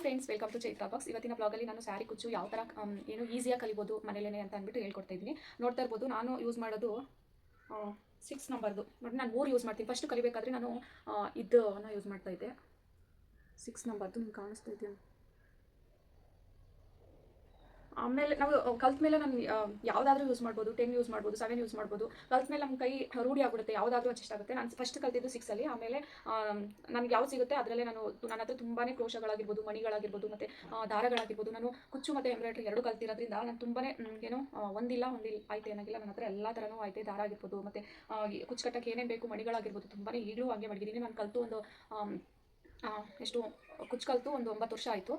Hi friends welcome to Chaitra box ಇವತ್ತಿನ ಬ್ಲಾಗಲ್ಲಿ ನಾನು ಸ್ಯಾರಿ ಕುಚ್ಚು ಯಾವ ಥರ ಏನು ಈಸಿಯಾಗಿ ಕಲಿಬೋದು ಮನೇಲೇನೆ ಅಂತ ಅಂದ್ಬಿಟ್ಟು ಹೇಳ್ಕೊಡ್ತಾ ಇದ್ದೀನಿ ನೋಡ್ತಾ ಇರ್ಬೋದು, ನಾನು ಯೂಸ್ ಮಾಡೋದು ಸಿಕ್ಸ್ ನಂಬರ್ದು ಬಟ್ ನಾನು ಮೂರು ಯೂಸ್ ಮಾಡ್ತೀನಿ. ಫಸ್ಟ್ ಕಲಿಬೇಕಾದ್ರೆ ನಾನು ಇದನ್ನ ಯೂಸ್ ಮಾಡ್ತಾ ಇದ್ದೆ. ಸಿಕ್ಸ್ ನಂಬರ್ದು ನಿಮ್ಗೆ ಕಾಣಿಸ್ತಾ ಇದೆಯಾ? ಆಮೇಲೆ ನಾವು ಕಲ್ತ ಮೇಲೆ ನಾನು ಯಾವುದಾದ್ರೂ ಯೂಸ್ ಮಾಡ್ಬೋದು ಟೆನ್ ಯೂಸ್ ಮಾಡ್ಬೋದು ಸೆವೆನ್ ಯೂಸ್ ಮಾಡ್ಬೋದು. ಕಲ್ತ ಮೇಲೆ ನಮ್ಮ ಕೈ ರೂಢಿ ಆಗ್ಬಿಡುತ್ತೆ ಯಾವುದಾದ್ರೂ ಅಡ್ಜಸ್ಟ್ ಆಗುತ್ತೆ. ನಾನು ಫಸ್ಟ್ ಕಲ್ತಿದ್ದು ಸಿಕ್ಸಲ್ಲಿ ಆಮೇಲೆ ನನಗೆ ಯಾವ್ದು ಸಿಗುತ್ತೆ ಅದರಲ್ಲೇ ನಾನು ನನ್ನ ಹತ್ರ ತುಂಬಾ ಕ್ರೋಶಗಳಾಗಿರ್ಬೋದು, ಮಣಿಗಳಾಗಿರ್ಬೋದು, ಮತ್ತು ದಾರಗಳಾಗಿರ್ಬೋದು. ನಾನು ಕುಚ್ಚು ಮತ್ತು ಎಂಬ್ರಾಯ್ಡ್ರಿ ಎರಡು ಕಲ್ತಿರೋದ್ರಿಂದ ನಾನು ತುಂಬಾ ಏನು ಒಂದಿಲ್ಲ ಒಂದಿಲ್ಲ ಆಯ್ತು ಏನಾಗಿಲ್ಲ ನನ್ನ ಹತ್ರ ಎಲ್ಲ ಥರನೂ ಆಯ್ತು, ದಾರ ಆಗಿರ್ಬೋದು, ಮತ್ತು ಕುಚ್ಚು ಕಟ್ಟಕ್ಕೆ ಏನೇನು ಬೇಕು ಮಣಿಗಳಾಗಿರ್ಬೋದು, ತುಂಬಾನೇ ಈಗಲೂ ಹಾಗೆ ಮಾಡಿದ್ದೀನಿ ನಾನು ಕಲಿತು ಒಂದು ಎಷ್ಟು ಕುಚ್ಚು ಕಲಿತು ಒಂದು ಒಂಬತ್ತು ವರ್ಷ ಆಯಿತು.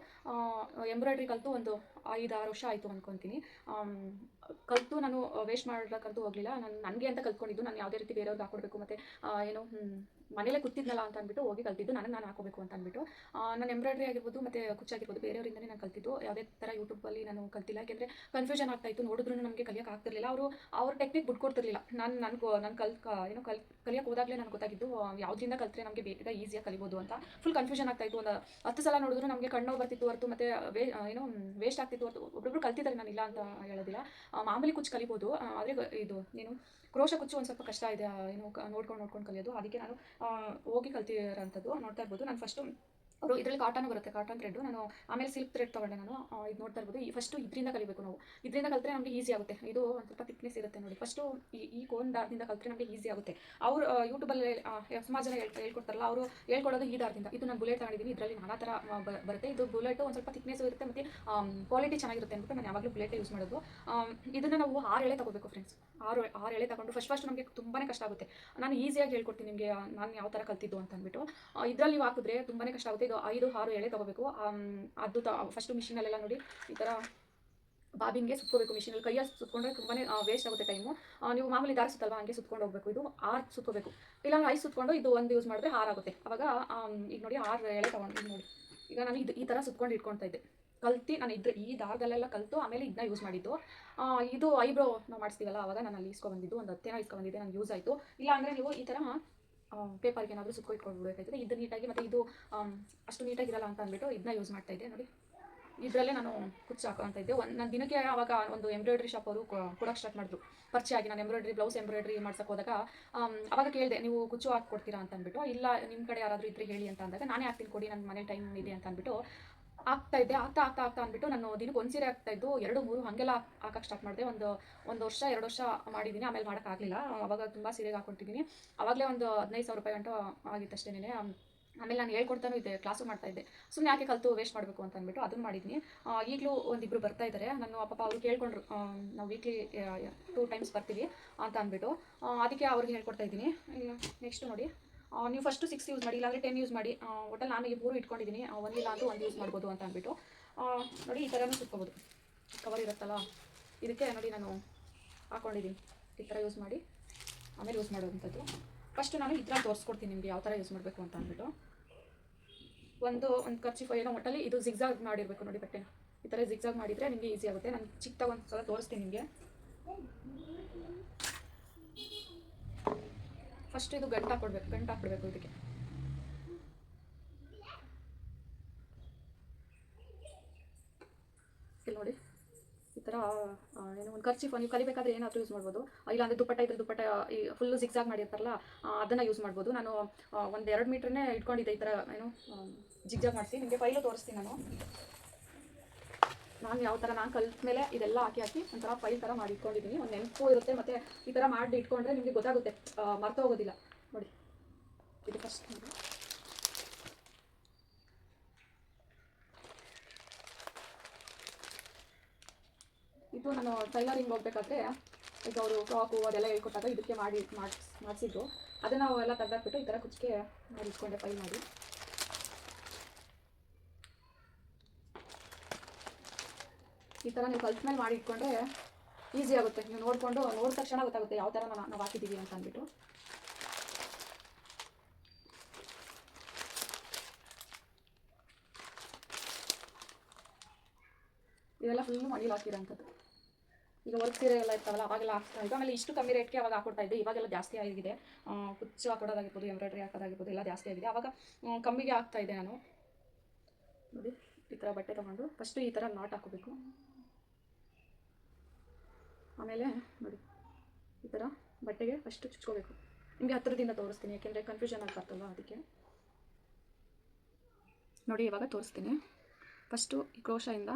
ಎಂಬ್ರಾಯ್ಡ್ರಿ ಕಲಿತು ಒಂದು ಐದು ಆರು ವರ್ಷ ಆಯಿತು ಅಂದ್ಕೊತೀನಿ ಕಲಿತು ನಾನು ವೇಸ್ಟ್ ಮಾಡೋಕ್ಕಂತೂ ಹೋಗಲಿಲ್ಲ. ನಾನು, ನನಗೆ ಅಂತ ಕಲ್ತ್ಕೊಂಡಿದ್ದು. ನಾನು ಯಾವುದೇ ರೀತಿ ಬೇರೆಯವ್ರಿಗೆ ಹಾಕೊಡ್ಬೇಕು ಮತ್ತು ಏನು ಮನೇಲೆ ಕೂತಿದ್ನಲ್ಲ ಅಂತ ಅಂದ್ಬಿಟ್ಟು ಹೋಗಿ ಕಲ್ತಿದ್ದು. ನನಗೆ ನಾನು ಹಾಕೋಬೇಕು ಅಂತ ಅಂದ್ಬಿಟ್ಟು. ನಾನು ಎಂಬ್ರಾಯ್ಡ್ರಿ ಆಗಿರ್ಬೋದು, ಮತ್ತು ಕುಚ್ಚಾಗಿರ್ಬೋದು, ಬೇರೆಯವರಿಂದನೇ ನಾನು ಕಲ್ತಿದ್ದು. ಯಾವುದೇ ಥರ ಯೂಟ್ಯೂಬಲ್ಲಿ ನಾನು ಕಲ್ತಿಲ್ಲ. ಯಾಕೆಂದರೆ ಕನ್ಫ್ಯೂಷನ್ ಆಗ್ತಾ ಇತ್ತು. ನೋಡಿದ್ರು ನಮಗೆ ಕಲಿಯಕ್ಕೆ ಆಗ್ತಿರ್ಲಿಲ್ಲ. ಅವರು, ಅವ್ರ ಟೆಕ್ನಿಕ್ ಬಿಟ್ಕೊಡ್ತಿರ್ಲಿಲ್ಲ. ನಾನು ನಾನು ನಾನು ಕಲ್ ಏನೋ ಕಲ್, ಕಲಿಯೋಕೆ ಹೋದಾಗಲೇ ನನಗೆ ಗೊತ್ತಾಗಿದ್ದು ಯಾವುದರಿಂದ ಕಲ್ತ್ರೆ ನಮಗೆ ಬೇಗ ಈಸಿಯಾಗಿ ಕಲಿಬೋದು ಅಂತ. ಫುಲ್ ಕನ್ಫ್ಯೂಷನ್ ಆಗ್ತಾ ಇತ್ತು. ಒಂದು ಹತ್ತು ಸಲ ನೋಡಿದ್ರು ನಮಗೆ ಕಣ್ಣು ಬರ್ತಿತ್ತು ಹೊರತು, ಮತ್ತು ವೇ ಏನೋ ವೇಸ್ಟ್ ಆಗ್ತಿತ್ತು ಹೊರತು. ಒಬ್ಬೊಬ್ರು ಕಲ್ತಿದ್ದಾರೆ ನಾನು ಇಲ್ಲ ಅಂತ ಹೇಳೋದಿಲ್ಲ. ಮಾಮೂಲಿ ಕುಚ್ಚು ಕಲಿಬೋದು. ಆದರೆ ಇದು, ಏನು ಕ್ರೋಶ ಕುಚ್ಚು ಒಂದು ಸ್ವಲ್ಪ ಕಷ್ಟ ಇದೆ ಏನು ನೋಡ್ಕೊಂಡು ನೋಡ್ಕೊಂಡು ಕಲಿಯೋದು. ಅದಕ್ಕೆ ನಾನು ಹೋಗಿ ಕಲ್ತಿರೋಂಥದ್ದು, ನೋಡ್ತಾ ಇರ್ಬೋದು. ನಾನು ಫಸ್ಟು ಅವರು ಇದರಲ್ಲಿ ಕಾಟನ್ ಬರುತ್ತೆ ಕಾಟನ್ ಥ್ರೆಡ್ ನಾನು ಆಮೇಲೆ ಸಿಲ್ಕ್ ಥ್ರೆಡ್ ತೊಗೊಂಡೆ ನಾನು. ಇದು ನೋಡ್ತಾ ಇರ್ಬೋದು. ಈ ಫಸ್ಟು ಇದರಿಂದ ಕಲಿಬೇಕು ನಾವು. ಇದರಿಂದ ಕಲಿತ್ರೆ ನಮಗೆ ಈಸಿ ಆಗುತ್ತೆ. ಇದು ಒಂದು ಸ್ವಲ್ಪ ಥಿಕ್ನೆಸ್ ಇರುತ್ತೆ ನೋಡಿ. ಫಸ್ಟು ಈ ಕೋನ್ ದಾರದಿಂದ ಕಲಿತ್ರೆ ನಮಗೆ ಈಸಿ ಆಗುತ್ತೆ. ಅವರು ಯೂಟ್ಯೂಬಲ್ಲಿ ಸುಮಾರು ಜನ ಹೇಳ್ ಹೇಳ್ಕೊಡ್ತಾರಲ್ಲ, ಅವರು ಹೇಳ್ಕೊಡೋದು ಈ ದಾರದಿಂದ. ಇದು ನಾನು ಬುಲೆಟ್ ತಗೊಂಡಿದ್ದೀನಿ. ಇದರಲ್ಲಿ ನಾನಾ ಥರ ಬರುತ್ತೆ. ಇದು ಬುಲೆಟ್ ಒಂದು ಸ್ವಲ್ಪ ಥಿಕ್ನೆಸ್ ಇರುತ್ತೆ, ಮತ್ತು ಕ್ವಾಲಿಟಿ ಚೆನ್ನಾಗಿರುತ್ತೆ ಅಂದ್ಬಿಟ್ಟು ನಾನು ಯಾವಾಗಲೂ ಬುಲೆಟೇ ಯೂಸ್ ಮಾಡೋದು. ಇದನ್ನು ನಾವು ಆರು ಎಳೆ ತಗೋಬೇಕು ಫ್ರೆಂಡ್ಸ್ ಆರು ಆರು ಎಳೆ ತಗೊಂಡು ಫಸ್ಟ್ ಫಸ್ಟ್ ನಮಗೆ ತುಂಬಾ ಕಷ್ಟ ಆಗುತ್ತೆ. ನಾನು ಈಸಿಯಾಗಿ ಹೇಳ್ಕೊಡ್ತೀನಿ ನಿಮಗೆ ನಾನು ಯಾವ ಥರ ಕಲ್ತಿದ್ದು ಅಂತ ಅಂದ್ಬಿಟ್ಟು ಇದರಲ್ಲಿ ಹಾಕಿದ್ರೆ ತುಂಬಾ ಕಷ್ಟ ಆಗುತ್ತೆ. ಇದು ಐದು, ಆರು ಎಳೆ ತಗೋಬೇಕು. ಅದು ತ ಫಸ್ಟು ಮಿಷಿನಲ್ಲೆಲ್ಲ ನೋಡಿ ಈ ಥರ ಬಾಬಿಂಗೆ ಸುತ್ಕೋಬೇಕು ಮಿಷಿನಲ್ಲಿ ಕೈಯಲ್ಲಿ ಸುತ್ಕೊಂಡ್ರೆ ತುಂಬಾ ವೇಸ್ಟ್ ಆಗುತ್ತೆ ಟೈಮು ನೀವು ಮಾಮೂಲಿ ದಾರ ಸುತ್ತಲ್ವಾ? ಹಂಗೆ ಸುತ್ಕೊಂಡು ಹೋಗಬೇಕು. ಇದು ಆರು ಸುತ್ಕೋಬೇಕು. ಇಲ್ಲ, ಐದು ಸುತ್ಕೊಂಡು ಇದು ಒಂದು ಯೂಸ್ ಮಾಡಿದ್ರೆ ಆರು ಆಗುತ್ತೆ. ಅವಾಗ ಈಗ ನೋಡಿ ಆರು ಎಳೆ ತೊಗೊಂಡು ನೋಡಿ. ಈಗ ನಾನು ಇದು ಈ ಥರ ಸುತ್ಕೊಂಡು ಇಟ್ಕೊಳ್ತಾ ಇದ್ದೆ. ಕಲ್ತಿ ನಾನು ಇದ್ರೆ ಈ ದಾರದಲ್ಲೆಲ್ಲ ಕಲಿತು ಆಮೇಲೆ ಇದನ್ನ ಯೂಸ್ ಮಾಡಿದ್ದು. ಇದು ಐಬ್ರೋ ನಾವು ಮಾಡಿಸ್ತೀವಲ್ಲ, ಅವಾಗ ನಾನು ಅಲ್ಲಿ ಇಸ್ಕೊಬಂದಿದ್ದು ಒಂದು ಹತ್ತೇನೋ ಇಸ್ಕೊಬಂದಿದ್ದೆ ನನಗೆ ಯೂಸ್ ಆಯಿತು. ಇಲ್ಲ ಅಂದರೆ ನೀವು ಈ ಥರ ಪೇಪರ್ಗೆ ಏನಾದರೂ ಸುತ್ಕೊ ಇಟ್ಕೊಂಡ್ಬಿಡ್ಬೇಕಾಯ್ತದೆ ಇದು ನೀಟಾಗಿ ಮತ್ತು ಇದು ಅಷ್ಟು ನೀಟಾಗಿರಲ್ಲ ಅಂತ ಅಂದ್ಬಿಟ್ಟು ಇದನ್ನ ಯೂಸ್ ಮಾಡ್ತಾ ಇದ್ದೆ. ನೋಡಿ. ಇದರಲ್ಲೇ ನಾನು ಕುಚ್ಚು ಹಾಕೋಂತ ಇದ್ದೆ. ಒಂದು ನಾನು ದಿನಕ್ಕೆ ಆವಾಗ ಒಂದು ಎಂಬ್ರಾಯ್ಡ್ರಿ ಶಾಪ್ ಅವರು ಕೊಡೋಕೆ ಸ್ಟಾರ್ಟ್ ಮಾಡಿದ್ರು. ಪರಿಚಯ ಆಗಿ ನಾನು ಎಂಬ್ರಾಯ್ಡ್ರಿ ಬ್ಲೌಸ್ ಎಂಬ್ರಾಯ್ಡ್ರಿ ಮಾಡ್ಸಕ್ಕೆ ಹೋದಾಗ ಅವಾಗ ಕೇಳಿದೆ, ನೀವು ಕುಚ್ಚು ಹಾಕಿ ಕೊಡ್ತೀರಾ ಅಂತ ಅಂದ್ಬಿಟ್ಟು, ಇಲ್ಲ ನಿಮ್ಮ ಕಡೆ ಯಾರಾದರೂ ಇದ್ರೆ ಹೇಳಿ ಅಂತ ಅಂದಾಗ, ನಾನೇ ಹಾಕ್ತೀನಿ ಕೊಡಿ ನನ್ನ ಮನೆ ಟೈಮ್ ಇದೆ ಅಂತ ಅಂದ್ಬಿಟ್ಟು ಆಗ್ತಾ ಇದ್ದೆ ಆಗ್ತಾ ಆಗ್ತಾ ಆಗ್ತಾ ಅಂದ್ಬಿಟ್ಟು ನಾನು ದಿನಕ್ಕೆ ಒಂದು ಸೀರೆ ಆಗ್ತಾ ಇದ್ದು ಎರಡು ಮೂರು ಹಾಗೆಲ್ಲ ಹಾಕಕ್ಕೆ ಸ್ಟಾರ್ಟ್ ಮಾಡಿದೆ. ಒಂದು ಒಂದು ವರ್ಷ ಎರಡು ವರ್ಷ ಮಾಡಿದ್ದೀನಿ ಆಮೇಲೆ ಮಾಡೋಕ್ಕಾಗಲಿಲ್ಲ ಅವಾಗ ತುಂಬ ಸೀರೆಗೆ ಹಾಕ್ಕೊಟ್ಟಿದ್ದೀನಿ ಆವಾಗಲೇ ಒಂದು ಹದಿನೈದು ಸಾವಿರ ರೂಪಾಯಿ ಗಂಟು ಆಗಿತ್ತು ಅಷ್ಟೇನೆ ಆಮೇಲೆ ನಾನು ಹೇಳ್ಕೊಡ್ತಾನೂ ಇದ್ದೆ ಕ್ಲಾಸು ಮಾಡ್ತಾ ಇದ್ದೆ. ಸುಮ್ಮನೆ ಯಾಕೆ ಕಲಿತು ವೇಸ್ಟ್ ಮಾಡಬೇಕು ಅಂತ ಅಂದ್ಬಿಟ್ಟು ಅದನ್ನು ಮಾಡಿದ್ದೀನಿ ಈಗಲೂ ಒಂದಿಬ್ಬರು ಬರ್ತಾ ಇದ್ದಾರೆ ನಾನು ಪಾಪ ಅವ್ರಿಗೆ ಕೇಳ್ಕೊಂಡ್ರು ಆ, ನಾವು ವೀಕ್ಲಿ ಟೂ ಟೈಮ್ಸ್ ಬರ್ತೀವಿ ಅಂತ ಅಂದ್ಬಿಟ್ಟು. ಅದಕ್ಕೆ ಅವ್ರಿಗೆ ಹೇಳ್ಕೊಡ್ತಾ ಇದ್ದೀನಿ. ನೆಕ್ಸ್ಟ್ ನೋಡಿ. ನೀವು ಫಸ್ಟು ಸಿಕ್ಸ್ ಯೂಸ್ ಮಾಡಿ, ಇಲ್ಲಾಂದರೆ ಟೆನ್ ಯೂಸ್ ಮಾಡಿ ಒಟ್ಟಲ್ಲಿ ನಾನು ಈ ಮೂರು ಇಟ್ಕೊಂಡಿದ್ದೀನಿ ಒಂದಿಲ್ಲ ಅಂತೂ ಒಂದು ಯೂಸ್ ಮಾಡ್ಬೋದು ಅಂತ ಅಂದ್ಬಿಟ್ಟು. ನೋಡಿ ಈ ಥರನೂ ಸುತ್ಕೋಬೋದು ಕವರ್ ಇರುತ್ತಲ್ಲ? ಇದಕ್ಕೆ ನೋಡಿ ನಾನು ಹಾಕ್ಕೊಂಡಿದ್ದೀನಿ ಈ ಥರ ಯೂಸ್ ಮಾಡಿ, ಆಮೇಲೆ ಯೂಸ್ ಮಾಡೋವಂಥದ್ದು. ಫಸ್ಟ್ ನಾನು ಈ ಥರ ತೋರಿಸ್ಕೊಡ್ತೀನಿ ನಿಮಗೆ ಯಾವ ಥರ ಯೂಸ್ ಮಾಡಬೇಕು ಅಂತ ಅಂದ್ಬಿಟ್ಟು. ಒಂದು ಒಂದು ಖರ್ಚು ಏನೋ ಒಟ್ಟಲ್ಲಿ ಇದು ಜಿಗ್ಜಾಗ್ ಮಾಡಿರಬೇಕು ನೋಡಿ ಬಟ್ಟೆ. ಈ ಥರ ಜಿಗ್ಜಾಗ್ ಮಾಡಿದರೆ ನಿಮಗೆ ಈಸಿ ಆಗುತ್ತೆ. ನಾನು ಚಿಕ್ಕದಾಗ ಒಂದು ಸಲ ತೋರಿಸ್ತೀನಿ ನಿಮಗೆ. ಫಸ್ಟ್ ಇದು ಗಂಟು ಕೊಡ್ಬೇಕು ಗಂಟು ಹಾಕ್ಬಿಡ್ಬೇಕು ಇದಕ್ಕೆ. ಇಲ್ಲಿ ನೋಡಿ, ಈ ಥರ ಏನೋ, ಒಂದು ಖರ್ಚಿಫ್ ನೀವು ಕಲಿಬೇಕಾದ್ರೆ ಏನಾದರೂ ಯೂಸ್ ಮಾಡ್ಬೋದು. ಇಲ್ಲಾಂದರೆ ದುಪ್ಪಟ್ಟ ಇದ್ರೆ ದುಪ್ಪಟ್ಟ, ಈ ಫುಲ್ಲು ಜಿಗ್ಜಾಗ್ ಮಾಡಿರ್ತಾರಲ್ಲ ಅದನ್ನು ಯೂಸ್ ಮಾಡ್ಬೋದು. ನಾನು ಒಂದು ಎರಡು ಮೀಟ್ರನ್ನೇ ಇಟ್ಕೊಂಡಿದ್ದೆ ಈ ಥರ ಏನು ಜಿಗ್ಜಾಗ್ ಮಾಡಿಸಿ. ನಿಮಗೆ ಫೈಲು ತೋರಿಸ್ತೀನಿ ನಾನು. ನಾನು ಯಾವ ಥರ ನಾನು ಕಲಿತ ಮೇಲೆ ಇದೆಲ್ಲ ಹಾಕಿ ಹಾಕಿ ಒಂಥರ ಫೈಲ್ ಥರ ಮಾಡಿ ಇಟ್ಕೊಂಡಿದ್ದೀನಿ ಒಂದು ನೆನಪು ಇರುತ್ತೆ ಮತ್ತು ಈ ಥರ ಮಾಡಿ ಇಟ್ಕೊಂಡ್ರೆ ನಿಮಗೆ ಗೊತ್ತಾಗುತ್ತೆ. ಮರ್ತ ಹೋಗೋದಿಲ್ಲ. ನೋಡಿ. ಇದು ಫಸ್ಟ್ ಇದು ನಾನು ಟೈಲರಿಂಗ್ ಹೋಗ್ಬೇಕಾದ್ರೆ ಈಗ ಅವರು ಫ್ರಾಕು ಅದೆಲ್ಲ ಹೇಳ್ಕೊಟ್ಟಾಗ ಇದಕ್ಕೆ ಮಾಡಿ ಮಾಡಿಸ್ ಮಾಡಿಸಿದ್ರು ಅದನ್ನು ಎಲ್ಲ ತೆಗ್ದಾಕ್ಬಿಟ್ಟು ಈ ಥರ ಕುಚ್ಚಿಗೆ ಮಾಡಿ ಇಟ್ಕೊಂಡೆ ಫೈಲ್ ಮಾಡಿ. ಈ ಥರ ನೀವು ಕಲ್ತ ಮೇಲೆ ಮಾಡಿ ಇಟ್ಕೊಂಡ್ರೆ ಈಸಿ ಆಗುತ್ತೆ. ನೀವು ನೋಡಿಕೊಂಡು, ನೋಡಿದ ತಕ್ಷಣ ಗೊತ್ತಾಗುತ್ತೆ ಯಾವ ಥರ ನಾವು ನಾವು ಹಾಕಿದ್ದೀವಿ ಅಂತ ಅಂದ್ಬಿಟ್ಟು. ಇದೆಲ್ಲ ಫುಲ್ಲು ಮನೇಲಿ ಹಾಕಿರೋಂಥದ್ದು. ಈಗ ವರ್ಕ್ ಸೀರೆ ಎಲ್ಲ ಇರ್ತಾವಲ್ಲ, ಅವಾಗೆಲ್ಲ ಹಾಕ್ತಾ ಇದ್ದು ಆಮೇಲೆ ಇಷ್ಟು ಕಮ್ಮಿ ರೇಟ್ಗೆ ಅವಾಗ ಹಾಕೊಡ್ತಾ ಇದ್ದೆ. ಇವಾಗೆಲ್ಲ ಜಾಸ್ತಿ ಆಗಿದೆ. ಕುಚ್ಚು ಹಾಕೊಡೋದಾಗಿರ್ಬೋದು, ಎಂಬ್ರಾಯ್ಡ್ರಿ ಹಾಕೋದಾಗಿರ್ಬೋದು, ಎಲ್ಲ ಜಾಸ್ತಿ ಆಗಿದೆ. ಅವಾಗ ಕಮ್ಮಿಗೆ ಹಾಕ್ತಾ ಇದ್ದೆ ನಾನು. ನೋಡಿ, ಈ ಥರ ಬಟ್ಟೆ ತೊಗೊಂಡು ಫಸ್ಟು ಈ ಥರ ನಾಟ್ ಹಾಕೋಬೇಕು ಆಮೇಲೆ ನೋಡಿ, ಈ ಥರ ಬಟ್ಟೆಗೆ ಫಸ್ಟು ಚುಚ್ಕೋಬೇಕು. ನಿಮಗೆ ಹತ್ತಿರದಿಂದ ತೋರಿಸ್ತೀನಿ, ಯಾಕೆಂದರೆ ಕನ್ಫ್ಯೂಷನ್ ಆಗ್ಬಾರ್ದಲ್ವ ಅದಕ್ಕೆ. ನೋಡಿ, ಇವಾಗ ತೋರಿಸ್ತೀನಿ. ಫಸ್ಟು ಈ ಕ್ರೋಶದಿಂದ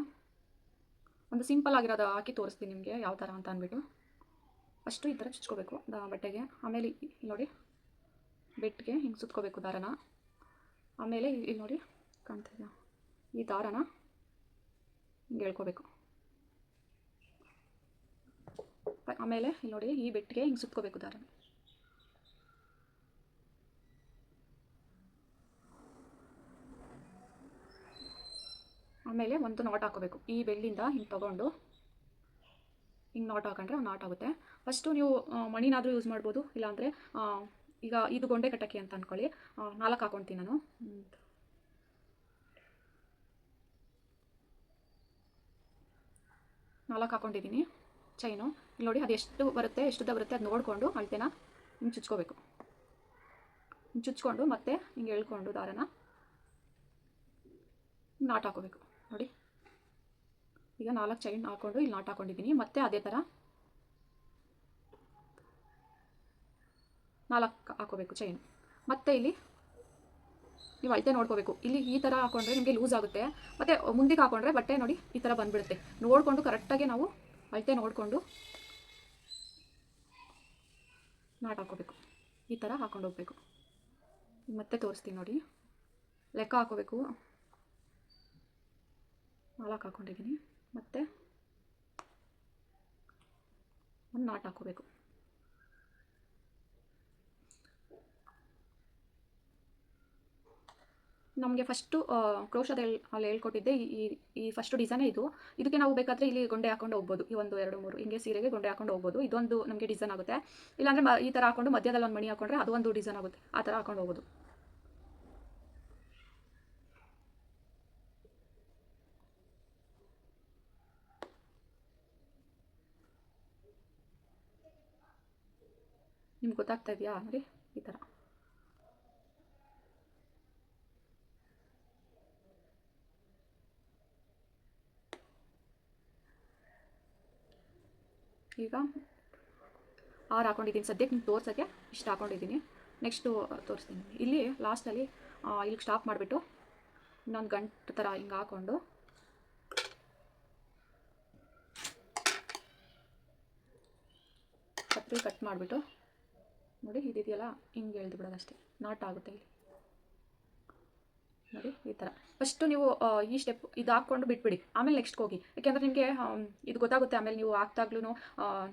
ಒಂದು ಸಿಂಪಲ್ ಆಗಿರೋದು ಹಾಕಿ ತೋರಿಸ್ತೀನಿ ನಿಮಗೆ, ಯಾವ ಥರ ಅಂತ ಅಂದ್ಬಿಟ್ಟು. ಫಸ್ಟು ಈ ಥರ ಚುಚ್ಕೋಬೇಕು ದಾ ಬಟ್ಟೆಗೆ. ಆಮೇಲೆ ಇಲ್ಲಿ ನೋಡಿ ಬೆಟ್ಟಿಗೆ ಹಿಂಗೆ ಸುತ್ಕೋಬೇಕು ದಾರನ. ಆಮೇಲೆ ಇಲ್ಲಿ ನೋಡಿ ಕಾಣ್ತಿದ್ಯಾ ಈ ದಾರನ ಹಿಂಗೆ ಎಳ್ಕೋಬೇಕು. ಆಮೇಲೆ ಇಲ್ಲಿ ನೋಡಿ ಈ ಬೆಟ್ಟಿಗೆ ಹಿಂಗೆ ಸುತ್ಕೋಬೇಕು ದಾರ. ಆಮೇಲೆ ಒಂದು ನಾಟ್ ಹಾಕೋಬೇಕು ಈ ಬೆಳ್ಳಿಂದ ಹಿಂಗೆ ತಗೊಂಡು ಹಿಂಗೆ ನಾಟ್ ಹಾಕೊಂಡ್ರೆ ನಾಟ್ ಆಗುತ್ತೆ. ಫಸ್ಟು ನೀವು ಮಣ್ಣಿನಾದರೂ ಯೂಸ್ ಮಾಡ್ಬೋದು. ಇಲ್ಲಾಂದರೆ ಈಗ ಇದು ಗೊಂಡೆ ಕಟ್ಟಕ್ಕೆ ಅಂತ ಅಂದ್ಕೊಳ್ಳಿ ನಾಲ್ಕು ಹಾಕೊತೀನಿ ನಾನು. ನಾಲ್ಕು ಹಾಕೊಂಡಿದ್ದೀನಿ ಚೈನು ಇಲ್ಲಿ ನೋಡಿ ಅದು ಎಷ್ಟು ಬರುತ್ತೆ, ಎಷ್ಟುದ್ದ ಬರುತ್ತೆ ಅದು ನೋಡಿಕೊಂಡು ಅಳತೆನ ಹಿಂಗೆ ಚುಚ್ಕೋಬೇಕು ಹಿಂಗೆ ಚುಚ್ಕೊಂಡು ಮತ್ತೆ ಹಿಂಗೆ ಎಳ್ಕೊಂಡು ದಾರನ ನಾಟ್ ಹಾಕೋಬೇಕು. ನೋಡಿ. ಈಗ ನಾಲ್ಕು ಚೈನ್ ಹಾಕ್ಕೊಂಡು ಇಲ್ಲಿ ನಾಟ್ ಹಾಕೊಂಡಿದ್ದೀನಿ. ಮತ್ತೆ ಅದೇ ಥರ ನಾಲ್ಕು ಹಾಕೋಬೇಕು ಚೈನ್ ಮತ್ತೆ ಇಲ್ಲಿ ನೀವು ಅಳತೆ ನೋಡ್ಕೋಬೇಕು. ಇಲ್ಲಿ ಈ ಥರ ಹಾಕೊಂಡ್ರೆ ನಿಮಗೆ ಲೂಸ್ ಆಗುತ್ತೆ. ಮತ್ತು ಮುಂದಕ್ಕೆ ಹಾಕೊಂಡ್ರೆ ಬಟ್ಟೆ ನೋಡಿ ಈ ಥರ ಬಂದುಬಿಡುತ್ತೆ. ನೋಡಿಕೊಂಡು ಕರೆಕ್ಟಾಗಿ ನಾವು ಅಳತೆ ನೋಡಿಕೊಂಡು ನಾಟ್ ಹಾಕೋಬೇಕು ಈ ಥರ ಹಾಕೊಂಡು ಹೋಗಬೇಕು. ಮತ್ತೆ ತೋರಿಸ್ತೀನಿ ನೋಡಿ. ಲೆಕ್ಕ ಹಾಕೋಬೇಕು ನಾಲ್ಕು ಹಾಕ್ಕೊಂಡಿದ್ದೀನಿ ಮತ್ತು ಒಂದು ನಾಟ್ ಹಾಕೋಬೇಕು ನಮಗೆ ಫಸ್ಟು ಕ್ರೋಶದ ಅಲ್ಲಿ ಹೇಳ್ಕೊಟ್ಟಿದ್ದೆ ಈ- ಈ ಫಸ್ಟು ಡಿಸೈನೇ ಇದು. ಇದಕ್ಕೆ ನಾವು ಬೇಕಾದರೆ ಇಲ್ಲಿ ಗೊಂಡೆ ಹಾಕೊಂಡು ಹೋಗ್ಬೋದು. ಈ ಒಂದು ಎರಡು ಮೂರು. ಹಿಂಗೆ ಸೀರೆಗೆ ಗೊಂಡೆ ಹಾಕೊಂಡು ಹೋಗ್ಬೋದು. ಇದೊಂದು ನಮಗೆ ಡಿಸೈನ್ ಆಗುತ್ತೆ. ಇಲ್ಲಾಂದರೆ ಈ ಥರ ಹಾಕೊಂಡು ಮಧ್ಯದಲ್ಲಿ ಒಂದು ಮಣಿ ಹಾಕೊಂಡ್ರೆ ಅದು ಒಂದು ಡಿಸೈನ್ ಆಗುತ್ತೆ. ಆ ಥರ ಹಾಕೊಂಡು ಹೋಗ್ಬೋದು. ನಿಮ್ಗೆ ಗೊತ್ತಾಗ್ತಾ ಇದೆಯಾ ನೋಡಿ ಈ ಥರ ಈಗ ಆರು ಹಾಕೊಂಡಿದ್ದೀನಿ. ಸದ್ಯಕ್ಕೆ ನಿಮ್ಗೆ ತೋರ್ಸೋಕ್ಕೆ ಇಷ್ಟು ಹಾಕೊಂಡಿದ್ದೀನಿ. ನೆಕ್ಸ್ಟು ತೋರಿಸ್ತೀನಿ. ಇಲ್ಲಿ ಲಾಸ್ಟಲ್ಲಿ ಇಲ್ಲಿಗೆ ಸ್ಟಾಪ್ ಮಾಡಿಬಿಟ್ಟು ಇನ್ನೊಂದು ಗಂಟು ಥರ ಹಿಂಗೆ ಹಾಕ್ಕೊಂಡು ಕತ್ರಿ ಕಟ್ ಮಾಡಿಬಿಟ್ಟು ನೋಡಿ, ಇದಿದೆಯಲ್ಲ? ಹಿಂಗೆ ಎಳ್ದು ಬಿಡೋದು ಅಷ್ಟೇ ನಾಟ್ ಆಗುತ್ತೆ ಇಲ್ಲಿ. ನೋಡಿ, ಈ ಥರ ಫಸ್ಟು ನೀವು ಈ ಸ್ಟೆಪ್ ಇದು ಹಾಕ್ಕೊಂಡು ಬಿಟ್ಬಿಡಿ. ಆಮೇಲೆ ನೆಕ್ಸ್ಟ್ ಹೋಗಿ. ಯಾಕೆಂದರೆ ನಿಮಗೆ ಇದು ಗೊತ್ತಾಗುತ್ತೆ. ಆಮೇಲೆ ನೀವು ಹಾಕ್ದಾಗ್ಲೂ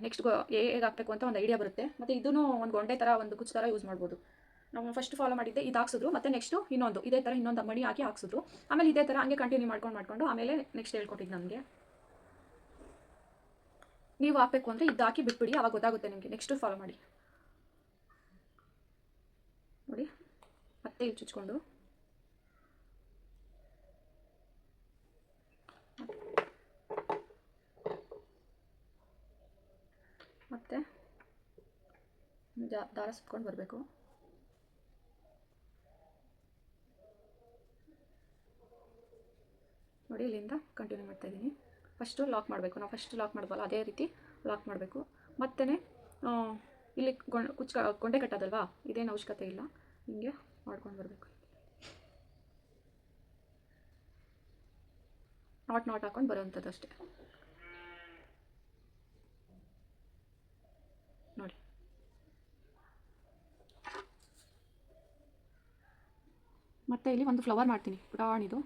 ನೆಕ್ಸ್ಟ್ ಹೇಗೆ ಹಾಕಬೇಕು ಅಂತ ಒಂದು ಐಡಿಯಾ ಬರುತ್ತೆ. ಮತ್ತು ಇದೂ ಒಂದು ಗೊಂಡೆ ಥರ ಒಂದು ಕುಚ್ಚು ಥರ ಯೂಸ್ ಮಾಡ್ಬೋದು. ನಾವು ಫಸ್ಟ್ ಫಾಲೋ ಮಾಡಿದ್ದೆ, ಇದು ಹಾಕ್ಸಿದ್ರು. ಮತ್ತು ನೆಕ್ಸ್ಟು ಇನ್ನೊಂದು, ಇದೇ ಥರ ಇನ್ನೊಂದು ಮಣಿ ಹಾಕಿ ಹಾಕ್ಸಿದ್ರು. ಆಮೇಲೆ ಇದೇ ಥರ ಹಂಗೆ ಕಂಟಿನ್ಯೂ ಮಾಡ್ಕೊಂಡು ಮಾಡ್ಕೊಂಡು, ಆಮೇಲೆ ನೆಕ್ಸ್ಟ್ ಹೇಳ್ಕೊಟ್ಟಿದ್ದು ನಮಗೆ. ನೀವು ಹಾಕಬೇಕು ಅಂದರೆ ಇದು ಹಾಕಿ ಬಿಟ್ಬಿಡಿ. ಅವಾಗ ಗೊತ್ತಾಗುತ್ತೆ ನಿಮಗೆ. ನೆಕ್ಸ್ಟು ಫಾಲೋ ಮಾಡಿ. ನೋಡಿ. ಮತ್ತೆ ಇಲ್ಲಿ ಚುಚ್ಕೊಂಡು ಮತ್ತೆ ಜಾ- ದಾರ ಸುತ್ಕೊಂಡು ಬರಬೇಕು. ನೋಡಿ, ಇಲ್ಲಿಂದ ಕಂಟಿನ್ಯೂ ಮಾಡ್ತಾ ಇದ್ದೀನಿ. ಫಸ್ಟು ಲಾಕ್ ಮಾಡಬೇಕು. ನಾವು ಫಸ್ಟ್ ಲಾಕ್ ಮಾಡ್ಬಲ್ಲ ಅದೇ ರೀತಿ ಲಾಕ್ ಮಾಡಬೇಕು. ಮತ್ತೆ ಇಲ್ಲಿ ಗೊಂಡ್ ಕುಚ್ ಗೊಂಡೆ ಕಟ್ಟೋದಲ್ವಾ? ಇದೇನು ಅವಶ್ಯಕತೆ ಇಲ್ಲ. ಹಿಂಗೆ ಮಾಡ್ಕೊಂಡು ಬರಬೇಕು. ನಾಟ್ ನಾಟ್ ಹಾಕೊಂಡು ಬರೋವಂಥದ್ದು ಅಷ್ಟೇ ನೋಡಿ ಮತ್ತೆ ಇಲ್ಲಿ ಒಂದು ಫ್ಲವರ್ ಮಾಡ್ತೀನಿ. ಪುಟಾಣಿದು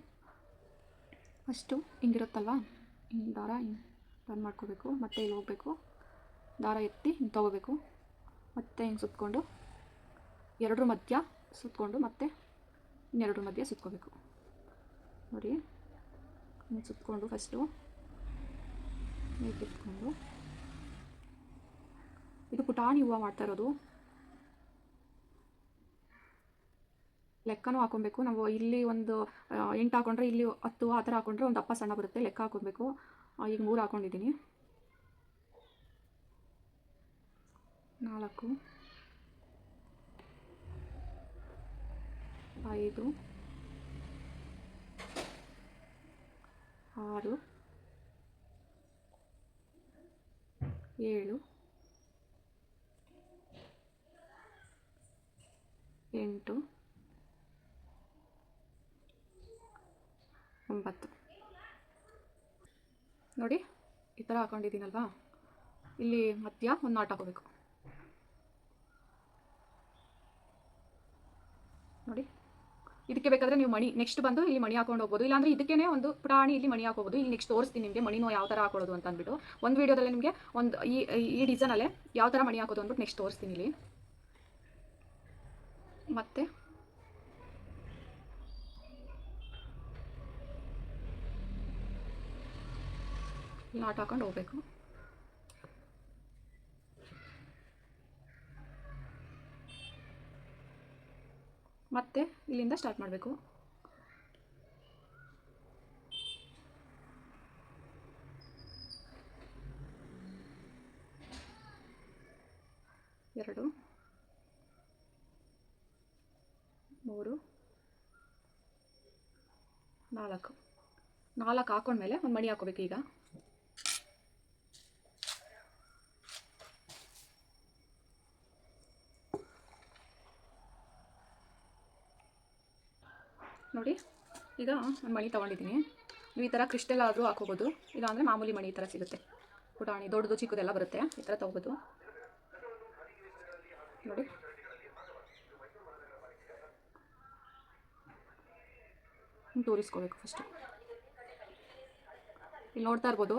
ಅಷ್ಟು ಹಿಂಗಿರುತ್ತಲ್ವಾ? ಹಿಂಗೆ ದಾರ ಹಿಂಗೆ ಟರ್ನ್ ಮಾಡ್ಕೋಬೇಕು. ಮತ್ತೆ ಇಲ್ಲಿ ಹೋಗಬೇಕು. ದಾರ ಎತ್ತಿ ಹಿಂಗೆ ತೊಗೋಬೇಕು. ಮತ್ತೆ ಹಿಂಗೆ ಸುತ್ಕೊಂಡು ಎರಡರ ಮಧ್ಯ ಸುತ್ಕೊಂಡು ಮತ್ತೆ ಇನ್ನೆರಡರ ಮಧ್ಯ ಸುತ್ಕೋಬೇಕು. ನೋಡಿ. ಹಿಂಗೆ ಸುತ್ಕೊಂಡು ಫಸ್ಟು ಹೀಗೆ ಎತ್ಕೊಂಡು ಇದು ಪುಟಾಣಿ ಹೂವು ಮಾಡ್ತಾ ಇರೋದು. ಲೆಕ್ಕನೂ ಹಾಕೊಬೇಕು ನಾವು ಇಲ್ಲಿ ಒಂದು ಎಂಟು ಹಾಕೊಂಡ್ರೆ ಇಲ್ಲಿ ಹತ್ತು ಆ ಥರ ಹಾಕೊಂಡ್ರೆ ಒಂದು ಅಪ್ಪ ಸಣ್ಣ ಬರುತ್ತೆ. ಲೆಕ್ಕ ಹಾಕೊಬೇಕು ಈಗ ಮೂರು ಹಾಕೊಂಡಿದ್ದೀನಿ. ನಾಲ್ಕು, ಐದು, ಆರು, ಏಳು, ಎಂಟು ಒಂಬತ್ತು. ನೋಡಿ, ಈ ಥರ ಹಾಕೊಂಡಿದ್ದೀನಲ್ವಾ? ಇಲ್ಲಿ ಮಧ್ಯ ಒಂದು ನಾಟ್ ಹಾಕೋಬೇಕು ನೋಡಿ, ಇದಕ್ಕೆ ಬೇಕಾದರೆ ನೀವು ಮಣಿ ನೆಕ್ಸ್ಟ್ ಬಂದು ಇಲ್ಲಿ ಮಣಿ ಹಾಕೊಂಡು ಹೋಗ್ಬೋದು. ಇಲ್ಲಾಂದರೆ ಇದಕ್ಕೇ ಒಂದು ಪ್ರಾಣಿ ಇಲ್ಲಿ ಮಣಿ ಹಾಕೋಬೋದು ಇಲ್ಲಿ ನೆಕ್ಸ್ಟ್ ತೋರಿಸ್ತೀನಿ ನಿಮಗೆ ಮಣಿನೋ ಯಾವ ಥರ ಹಾಕೊಳ್ಳೋದು ಅಂತ ಅಂದ್ಬಿಟ್ಟು. ಒಂದು ವೀಡಿಯೋದಲ್ಲಿ ನಿಮಗೆ ಒಂದು ಈ ಈ ಡಿಸೈನಲ್ಲೇ ಯಾವ ಥರ ಮಣಿ ಹಾಕೋದು ಅಂದ್ಬಿಟ್ಟು ನೆಕ್ಸ್ಟ್ ತೋರಿಸ್ತೀನಿ ಇಲ್ಲಿ. ಮತ್ತೆ ನಾಟ್ ಹಾಕೊಂಡು ಹೋಗ್ಬೇಕು. ಮತ್ತೆ ಇಲ್ಲಿಂದ ಸ್ಟಾರ್ಟ್ ಮಾಡಬೇಕು. ಎರಡು, ಮೂರು, ನಾಲ್ಕು. ನಾಲ್ಕು ಹಾಕೊಂಡ್ಮೇಲೆ ಒಂದು ಮಣಿ ಹಾಕೋಬೇಕು ಈಗ. ನೋಡಿ. ಈಗ ಒಂದು ಮಣಿ ತೊಗೊಂಡಿದ್ದೀನಿ. ನೀವು ಈ ಥರ ಕ್ರಿಸ್ಟಲ್ ಆದರೂ ಹಾಕೋಬೋದು ಇಲ್ಲಾಂದರೆ ಮಾಮೂಲಿ ಮಣಿ ಈ ಥರ ಸಿಗುತ್ತೆ. ಪುಟಾಣಿ ದೊಡ್ಡದು ಚಿಕ್ಕದೆಲ್ಲ ಬರುತ್ತೆ. ಈ ಥರ ತೊಗೋಬೋದು. ನೋಡಿ. ತೋರಿಸ್ಕೋಬೇಕು ಫಸ್ಟು ಇಲ್ಲಿ ನೋಡ್ತಾ ಇರ್ಬೋದು.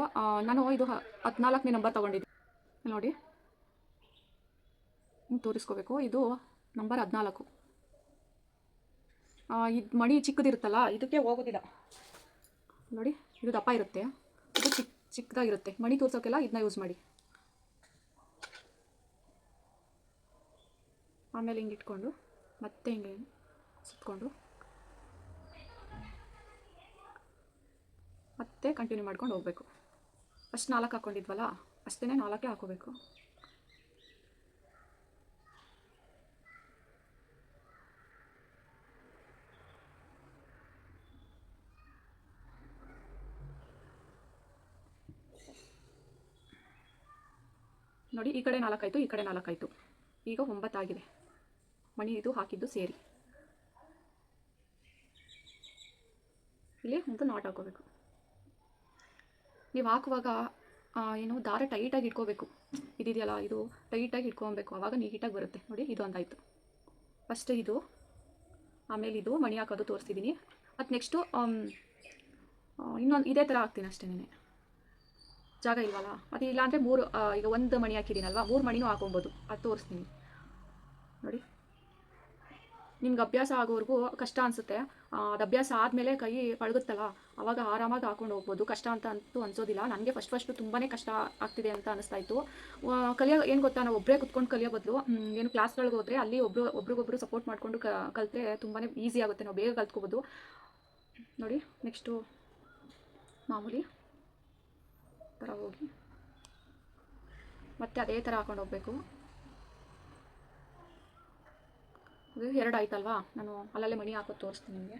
ನಾನು ಇದು ಹದಿನಾಲ್ಕನೇ ನಂಬರ್ ತೊಗೊಂಡಿದ್ದೀನಿ. ನೋಡಿ. ತೋರಿಸ್ಕೋಬೇಕು. ಇದು ನಂಬರ್ ಹದಿನಾಲ್ಕು. ಇದು ಮಣಿ ಚಿಕ್ಕದಿರುತ್ತಲ್ಲ, ಇದಕ್ಕೆ ಹೋಗೋದಿಲ್ಲ. ನೋಡಿ, ಇದು ದಪ್ಪ ಇರುತ್ತೆ. ಇದು ಚಿಕ್ಕ ಚಿಕ್ಕದಾಗಿರುತ್ತೆ. ಮಣಿ ತೋರ್ಸೋಕ್ಕೆಲ್ಲ ಇದನ್ನ ಯೂಸ್ ಮಾಡಿ. ಆಮೇಲೆ ಹಿಂಗೆ ಇಟ್ಕೊಂಡು, ಮತ್ತೆ ಹಿಂಗೆ ಸುತ್ಕೊಂಡು. ಮತ್ತೆ ಕಂಟಿನ್ಯೂ ಮಾಡ್ಕೊಂಡು ಹೋಗಬೇಕು. ಫಸ್ಟ್ ನಾಲ್ಕು ಹಾಕ್ಕೊಂಡಿದ್ವಲ್ಲ ಅಷ್ಟೇ ನಾಲ್ಕೇ ಹಾಕೋಬೇಕು. ನೋಡಿ, ಈ ಕಡೆ ನಾಲ್ಕಾಯಿತು, ಈ ಕಡೆ ನಾಲ್ಕಾಯಿತು. ಈಗ ಒಂಬತ್ತಾಗಿದೆ. ಮಣಿ ಇದು ಹಾಕಿದ್ದು ಸೇರಿ. ಇಲ್ಲಿ ಒಂದು ನಾಟ್ ಹಾಕೋಬೇಕು ನೀವು ಹಾಕುವಾಗ ಏನು, ದಾರ ಟೈಟಾಗಿ ಇಟ್ಕೋಬೇಕು. ಇದಿದೆಯಲ್ಲ, ಇದು ಟೈಟಾಗಿ ಇಟ್ಕೊಬೇಕು. ಆವಾಗ ನೀಟಾಗಿ ಬರುತ್ತೆ. ನೋಡಿ, ಇದು ಒಂದಾಯಿತು ಫಸ್ಟ್ ಇದು, ಆಮೇಲೆ ಇದು ಮಣಿ ಹಾಕೋದು ತೋರಿಸ್ತಿದ್ದೀನಿ ಮತ್ತು ನೆಕ್ಸ್ಟು ಇನ್ನೊಂದು, ಇದೇ ಥರ ಹಾಕ್ತೀನಿ ಅಷ್ಟೇ ಜಾಗ ಇಲ್ವಲ್ಲ? ಇಲ್ಲ ಇಲ್ಲಾಂದರೆ ಮೂರು ಈಗ ಒಂದು ಮಣಿ ಹಾಕಿದ್ದೀನಲ್ವಾ? ಮೂರು ಮಣಿನೂ ಹಾಕೊಬೋದು. ಅದು ತೋರಿಸ್ತೀನಿ. ನೋಡಿ. ನಿಮ್ಗೆ ಅಭ್ಯಾಸ ಆಗೋವರೆಗೂ ಕಷ್ಟ ಅನಿಸುತ್ತೆ. ಅದು ಅಭ್ಯಾಸ ಆದಮೇಲೆ ಕೈ ಪಳಗುತ್ತಲ್ಲ? ಅವಾಗ ಆರಾಮಾಗಿ ಹಾಕೊಂಡು ಹೋಗ್ಬೋದು. ಕಷ್ಟ ಅಂತ ಅಂತೂ ಅನ್ಸೋದಿಲ್ಲ. ನನಗೆ ಫಸ್ಟ್ ಫಸ್ಟು ತುಂಬಾ ಕಷ್ಟ ಆಗ್ತಿದೆ ಅಂತ ಅನಿಸ್ತಾ ಇತ್ತು. ಕಲಿಯೋ, ಏನು ಗೊತ್ತಾ? ನಾವು ಒಬ್ಬರೇ ಕುತ್ಕೊಂಡು ಕಲಿಯೋ ಬದಲು ಏನು ಕ್ಲಾಸ್ಗಳಿಗೆ ಹೋದರೆ ಅಲ್ಲಿ ಒಬ್ಬರು ಒಬ್ರಿಗೊಬ್ರು ಸಪೋರ್ಟ್ ಮಾಡಿಕೊಂಡು ಕಲಿತ್ರೆ ತುಂಬಾ ಈಸಿ ಆಗುತ್ತೆ. ನಾವು ಬೇಗ ಕಲ್ತ್ಕೋಬೋದು. ನೋಡಿ ನೆಕ್ಸ್ಟು ಮಾಮೂಲಿ. ಥರ ಹೋಗಿ. ಮತ್ತೆ ಅದೇ ಥರ ಹಾಕೊಂಡು ಹೋಗಬೇಕು. ಇದು ಎರಡು ಆಯ್ತಲ್ವಾ? ನಾನು ಅಲ್ಲಲ್ಲೇ ಮಣಿ ಹಾಕೋದು ತೋರಿಸ್ತೀನಿ ನಿಮಗೆ.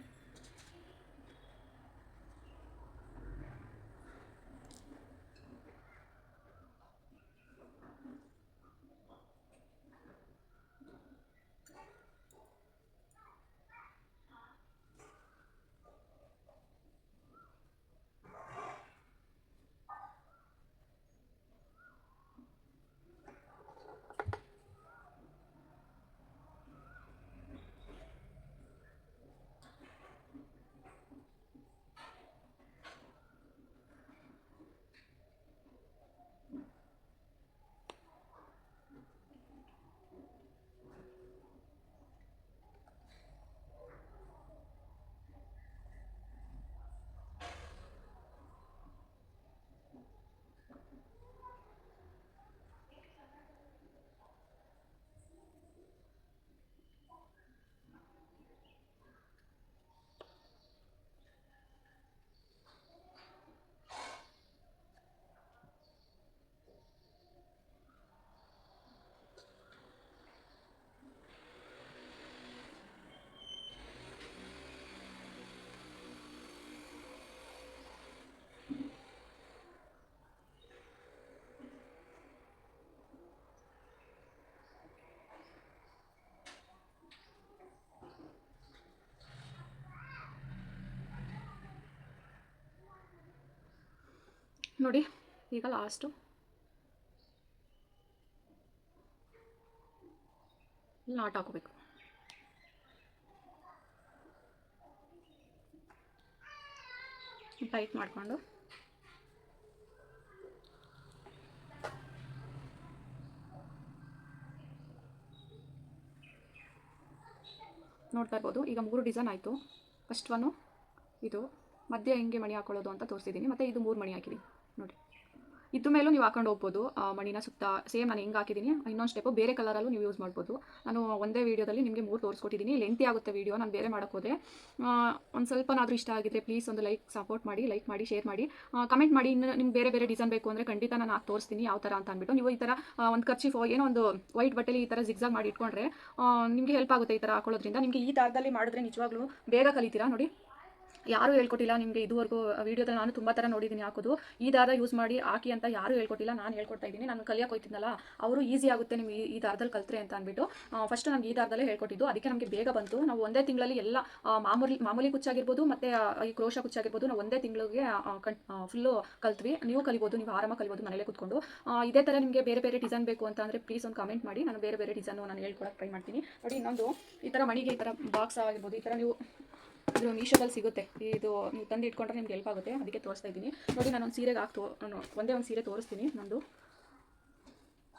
ನೋಡಿ, ಈಗ ಲಾಸ್ಟು ನಾಟ್ ಹಾಕೋಬೇಕು. ಟೈಟ್ ಮಾಡಿಕೊಂಡು. ನೋಡ್ತಾ ಇರ್ಬೋದು, ಈಗ ಮೂರು ಡಿಸೈನ್ ಆಯಿತು. ಫಸ್ಟ್ ಒನ್ನು ಇದು ಮಧ್ಯೆ ಹೆಂಗೆ ಮಣಿ ಹಾಕೊಳ್ಳೋದು ಅಂತ ತೋರಿಸಿದ್ದೀನಿ ಮತ್ತು ಇದು ಮೂರು ಮಣಿ ಹಾಕಿದ್ದೀನಿ ನೋಡಿ. ಇದ್ರ ಮೇಲೂ ನೀವು ಹಾಕೊಂಡು ಹೋಗ್ಬೋದು. ಮಣ್ಣಿನ ಸುತ್ತ ಸೇಮ್ ನಾನು ಹೆಂಗೆ ಹಾಕಿದ್ದೀನಿ. ಇನ್ನೊಂದು ಸ್ಟೆಪ್ಪು ಬೇರೆ ಕಲರಲ್ಲೂ ನೀವು ಯೂಸ್ ಮಾಡ್ಬೋದು. ನಾನು ಒಂದೇ ವೀಡಿಯೋದಲ್ಲಿ ನಿಮಗೆ ಮೂರು ತೋರಿಸ್ಕೊಟ್ಟಿದ್ದೀನಿ. ಲೆಂತಿ ಆಗುತ್ತೆ ವೀಡಿಯೋ ನಾನು ಬೇರೆ ಮಾಡೋಕ್ಕೋದೆ ಒಂದು ಸ್ವಲ್ಪನಾದರೂ ಇಷ್ಟ ಆಗಿದ್ರೆ ಪ್ಲೀಸ್ ಒಂದು ಲೈಕ್ ಸಪೋರ್ಟ್ ಮಾಡಿ ಲೈಕ್ ಮಾಡಿ ಶೇರ್ ಮಾಡಿ. ಕಮೆಂಟ್ ಮಾಡಿ. ಇನ್ನು ನಿಮ್ಗೆ ಬೇರೆ ಬೇರೆ ಡಿಸೈನ್ ಬೇಕು ಅಂದರೆ ಖಂಡಿತ ನಾನು ಹಾಕಿ ತೋರಿಸ್ತೀನಿ ಯಾವ ಥರ ಅಂತ ಅಂದ್ಬಿಟ್ಟು. ನೀವು ಈ ಥರ ಒಂದು ಖರ್ಚಿ ಏನೋ ಒಂದು ವೈಟ್ ಬಟ್ಟೆಲಿ ಈ ಥರ ಜಿಗ್ಸಾಗ್ ಮಾಡಿ ಇಟ್ಕೊಂಡ್ರೆ ನಿಮಗೆ ಹೆಲ್ಪ್ ಆಗುತ್ತೆ ಈ ಥರ ಹಾಕೊಳ್ಳೋದ್ರಿಂದ. ನಿಮಗೆ ಈ ದಾರದಲ್ಲಿ ಮಾಡಿದ್ರೆ ನಿಜವಾಗ್ಲೂ ಬೇಗ ಕಲಿತೀರಾ? ನೋಡಿ. ಯಾರೂ ಹೇಳ್ಕೊಟ್ಟಿಲ್ಲ, ನಿಮಗೆ ಇದುವರೆಗೂ ವೀಡಿಯೋದಲ್ಲಿ ನಾನು ತುಂಬ ಥರ ನೋಡಿದ್ದೀನಿ ಹಾಕೋದು. ಈ ದಾರ ಯೂಸ್ ಮಾಡಿ ಹಾಕಿ ಅಂತ ಯಾರು ಹೇಳ್ಕೊಟ್ಟಿಲ್ಲ, ನಾನು ಹೇಳ್ಕೊಡ್ತಾ ಇದ್ದೀನಿ. ನಾನು ಕಲಿಯೋಕೆ ಹೋಯ್ತಿದ್ದಲ್ಲ ಅವರು ಈಸಿ ಆಗುತ್ತೆ ನಿಮ್ಗೆ ಈ- ದಾರದಲ್ಲಿ ಕಲ್ತ್ರೆ ಅಂತ ಅಂದ್ಬಿಟ್ಟು ಫಸ್ಟ್ ನಮ್ಗೆ ಈ ದಾರದಲ್ಲೇ ಹೇಳ್ಕೊಟ್ಟಿದ್ದು. ಅದಕ್ಕೆ ನಮಗೆ ಬೇಗ ಬಂತು. ನಾವು ಒಂದೇ ತಿಂಗಳಲ್ಲಿ ಎಲ್ಲ ಮಾಮೂಲಿ ಮಾಮೂಲಿ ಕುಚ್ಚಾಗಿರ್ಬೋದು, ಮತ್ತು ಈ ಕ್ರೋಶ ಕುಚ್ಚಾಗಿರ್ಬೋದು, ನಾವು ಒಂದೇ ತಿಂಗಳಿಗೆ ಫುಲ್ಲು ಕಲ್ತ್ವಿ. ನೀವು ಕಲಿಬೋದು, ನೀವು ಆರಾಮಾಗಿ ಕಲಿಬೋದು ಮನೇಲೆ ಕೂತ್ಕೊಂಡು. ಇದೇ ಥರ ನಿಮಗೆ ಬೇರೆ ಬೇರೆ ಡಿಸೈನ್ ಬೇಕು ಅಂತ ಅಂದರೆ ಪ್ಲೀಸ್ ಒಂದು ಕಮೆಂಟ್ ಮಾಡಿ. ನಾನು ಬೇರೆ ಬೇರೆ ಡಿಸೈನು ನಾನು ಹೇಳ್ಕೊಡಕ್ಕೆ ಟ್ರೈ ಮಾಡ್ತೀನಿ. ನೋಡಿ ಇನ್ನೊಂದು, ಈ ಥರ ಮಣಿಗೆ ಈ ಥರ ಬಾಕ್ಸ್ ಆಗಿರ್ಬೋದು, ಈ ಥರ ನೀವು ಇದು ಮೀಶೋದಲ್ಲಿ ಸಿಗುತ್ತೆ. ಇದು ನೀವು ತಂದು ಇಟ್ಕೊಂಡ್ರೆ ನಿಮ್ಗೆ ಹೆಲ್ಪ್ ಆಗುತ್ತೆ. ಅದಕ್ಕೆ ತೋರಿಸ್ತಾ ಇದ್ದೀನಿ. ನೋಡಿ ನಾನು ಒಂದು ಸೀರೆಗೆ ಹಾಕಿ ಒಂದೇ ಒಂದು ಸೀರೆ ತೋರಿಸ್ತೀನಿ ನಂದು.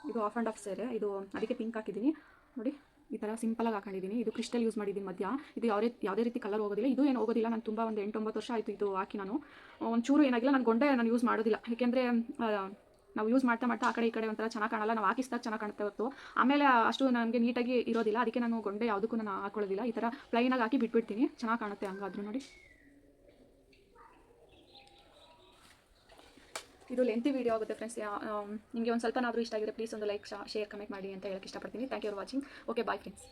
ಇದು ಆಫ್ ಆ್ಯಂಡ್ ಆಫ್ ಸೀರೆ. ಇದು ಅದಕ್ಕೆ ಪಿಂಕ್ ಹಾಕಿದ್ದೀನಿ. ನೋಡಿ, ಈ ಥರ ಸಿಂಪಲಾಗಿ ಹಾಕೊಂಡಿದ್ದೀನಿ. ಇದು ಕ್ರಿಸ್ಟಲ್ ಯೂಸ್ ಮಾಡಿದ್ದೀನಿ ಮಧ್ಯ. ಇದು ಯಾವುದೇ ಯಾವುದೇ ರೀತಿ ಕಲರ್ ಹೋಗೋದಿಲ್ಲ. ಇದು ಏನು ಹೋಗೋದಿಲ್ಲ. ನಾನು ತುಂಬ ಒಂದು ಎಂಟೊಂಬತ್ತು ವರ್ಷ ಆಯಿತು ಇದು ಹಾಕಿ ನಾನು. ಒಂಚೂರು ಏನಾಗಿಲ್ಲ. ನಾನು ಗೊಂಡೆ ನಾನು ಯೂಸ್ ಮಾಡೋದಿಲ್ಲ. ಏಕೆಂದರೆ ನಾವು ಯೂಸ್ ಮಾಡ್ತಾ ಮಾಡ್ತಾ ಆ ಕಡೆ ಈ ಕಡೆ ಒಂಥರ ಚೆನ್ನಾಗಿ ಕಾಣಲ್ಲ. ನಾವು ಹಾಕಿಸಿದಾಗ ಚೆನ್ನಾಗಿ ಕಾಣುತ್ತೆ ಹೊತ್ತು ಆಮೇಲೆ ಅಷ್ಟು ನನಗೆ ನೀಟಾಗಿ ಇರೋದಿಲ್ಲ. ಅದಕ್ಕೆ ನಾನು ಗೊಂಡೆ ಯಾವುದಕ್ಕೂ ನಾನು ಹಾಕೊಳ್ಳೋದಿಲ್ಲ. ಈ ಥರ ಪ್ಲೈನಾಗಿ ಹಾಕಿ ಬಿಟ್ಬಿಡ್ತೀನಿ. ಚೆನ್ನಾಗಿ ಕಾಣುತ್ತೆ ಹಂಗಾದ್ರೂ ನೋಡಿ. ಇದು ಲೆಂತಿ ವೀಡಿಯೋ ಆಗುತ್ತೆ ಫ್ರೆಂಡ್ಸ್ ನಿಮಗೆ ಒಂದು ಸ್ವಲ್ಪನಾದರೂ ಇಷ್ಟ ಆಗಿದೆ ಪ್ಲೀಸ್ ಒಂದು ಲೈಕ್ ಶೇರ್ ಕಮೆಂಟ್ ಮಾಡಿ ಅಂತ ಹೇಳಕ್ಕೆ ಇಷ್ಟಪಡ್ತೀನಿ. Thank you for watching okay bye friends